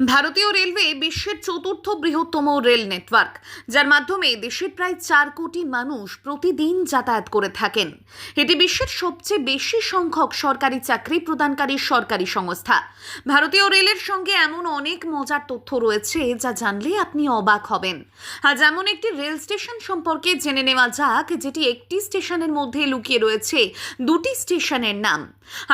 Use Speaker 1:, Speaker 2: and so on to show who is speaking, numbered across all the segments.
Speaker 1: ভারতীয় রেলওয়ে বিশ্বের চতুর্থ বৃহত্তম রেল নেটওয়ার্ক, যার মাধ্যমে দেশের প্রায় চার কোটি মানুষ প্রতিদিন যাতায়াত করে থাকেন। এটি বিশ্বের সবচেয়ে বেশি সংখ্যক সরকারি চাকরি প্রদানকারী সরকারি সংস্থা। ভারতীয় রেলের সঙ্গে এমন অনেক মজার তথ্য রয়েছে যা জানলে আপনি অবাক হবেন। আজ এমন একটি রেল স্টেশন সম্পর্কে জেনে নেওয়া যাক, যেটি একটি স্টেশনের মধ্যে লুকিয়ে রয়েছে দুটি স্টেশনের নাম।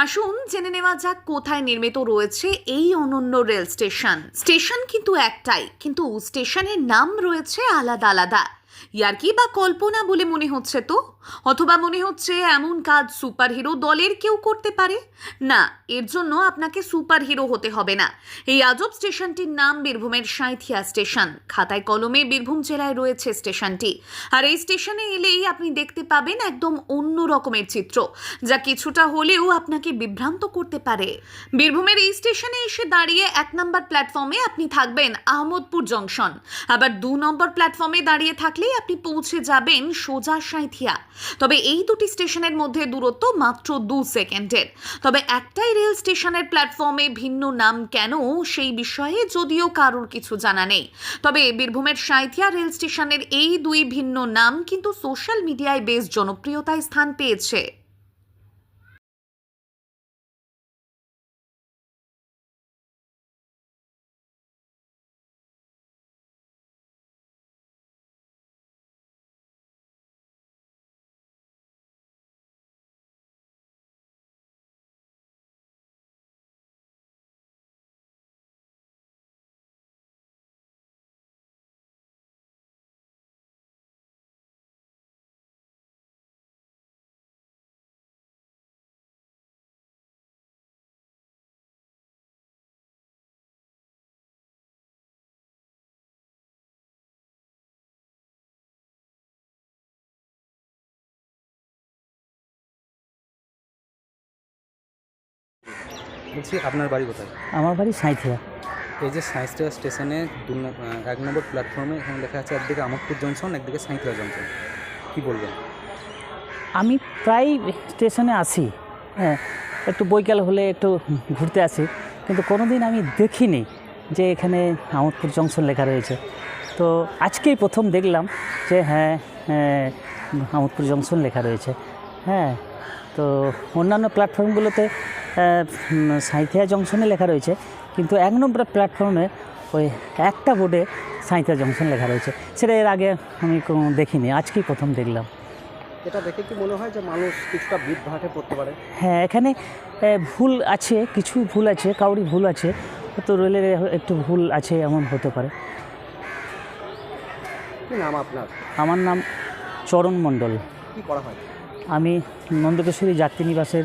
Speaker 1: আসুন জেনে নেওয়া যাক কোথায় নির্মিত রয়েছে এই অনন্য রেল স্টেশন। স্টেশন। স্টেশন কিন্তু একটাই, কিন্তু স্টেশনের নাম রয়েছে আলাদা আলাদা। ইয়ার্কি বা কল্পনা বলে মনে হচ্ছে তো? অথবা মনে হচ্ছে এমন কাজ সুপারহিরো দলের কেউ করতে পারে? না, এর জন্য আপনাকে সুপারহিরো হতে হবে না। এই আজব স্টেশনটির নাম বীরভূমের সাঁথিয়া স্টেশন। খাতায় কলমে বীরভূম জেলায় রয়েছে স্টেশনটি। আর এই স্টেশনে এলেই আপনি দেখতে পাবেন একদম অন্য রকমের চিত্র, যা কিছুটা হলেও আপনাকে বিভ্রান্ত করতে পারে। বীরভূমের এই স্টেশনে এসে দাঁড়িয়ে এক নম্বর প্ল্যাটফর্মে আপনি থাকবেন আহমদপুর জংশন। আবার দু নম্বর প্ল্যাটফর্মে দাঁড়িয়ে থাকলেই আপনি পৌঁছে যাবেন সোজা সাঁথিয়া তবে এই দুটি স্টেশনের মধ্যে দূরত্ব মাত্র দু সেকেন্ডের। তবে একটাই রেল স্টেশনের প্ল্যাটফর্মে ভিন্ন নাম কেন সেই বিষয়ে যদিও কারোর কিছু জানা নেই। তবে বীরভূমের সাঁথিয়া রেল স্টেশনের এই দুই ভিন্ন নাম কিন্তু সোশ্যাল মিডিয়ায় বেশ জনপ্রিয়তায় স্থান পেয়েছে।
Speaker 2: বলছি আপনার বাড়ি কোথায়?
Speaker 3: আমার বাড়ি সাঁইথিয়া।
Speaker 2: এই যে সাঁইথিয়া স্টেশনে দু এক নম্বর প্ল্যাটফর্মে এখানে লেখা আছে একদিকে আমোদপুর জংশন একদিকে সাঁইথিয়া জংশন কি বলবেন?
Speaker 3: আমি প্রায় স্টেশনে আসি হ্যাঁ একটু বৈকাল হলে একটু ঘুরতে আসি। কিন্তু কোনো দিন আমি দেখিনি যে এখানে আমোদপুর জংশন লেখা রয়েছে। তো আজকেই প্রথম দেখলাম যে হ্যাঁ হ্যাঁ, আমোদপুর জংশন লেখা রয়েছে। হ্যাঁ তো অন্যান্য প্ল্যাটফর্মগুলোতে সাঁইথিয়া জংশনে লেখা রয়েছে কিন্তু এক নম্বর প্ল্যাটফর্মে ওই একটা বোর্ডে সাঁইথিয়া জংশন লেখা রয়েছে। সেটা এর আগে আমি কোনো দেখিনি আজকেই প্রথম দেখলাম।
Speaker 4: এটা দেখে কি মনে হয় যে মানুষ কিছুটা বিভ্রাটে পড়তে পারে?
Speaker 3: হ্যাঁ এখানে ভুল আছে কিছু ভুল আছে কাউরি ভুল আছে তো রেলের একটু ভুল আছে এমন হতে পারে।
Speaker 4: কি নাম আপনার?
Speaker 3: আমার নাম চরণ মণ্ডল।
Speaker 4: কি করা হয়?
Speaker 3: আমি নন্দকেশ্বরী যাত্রী নিবাসের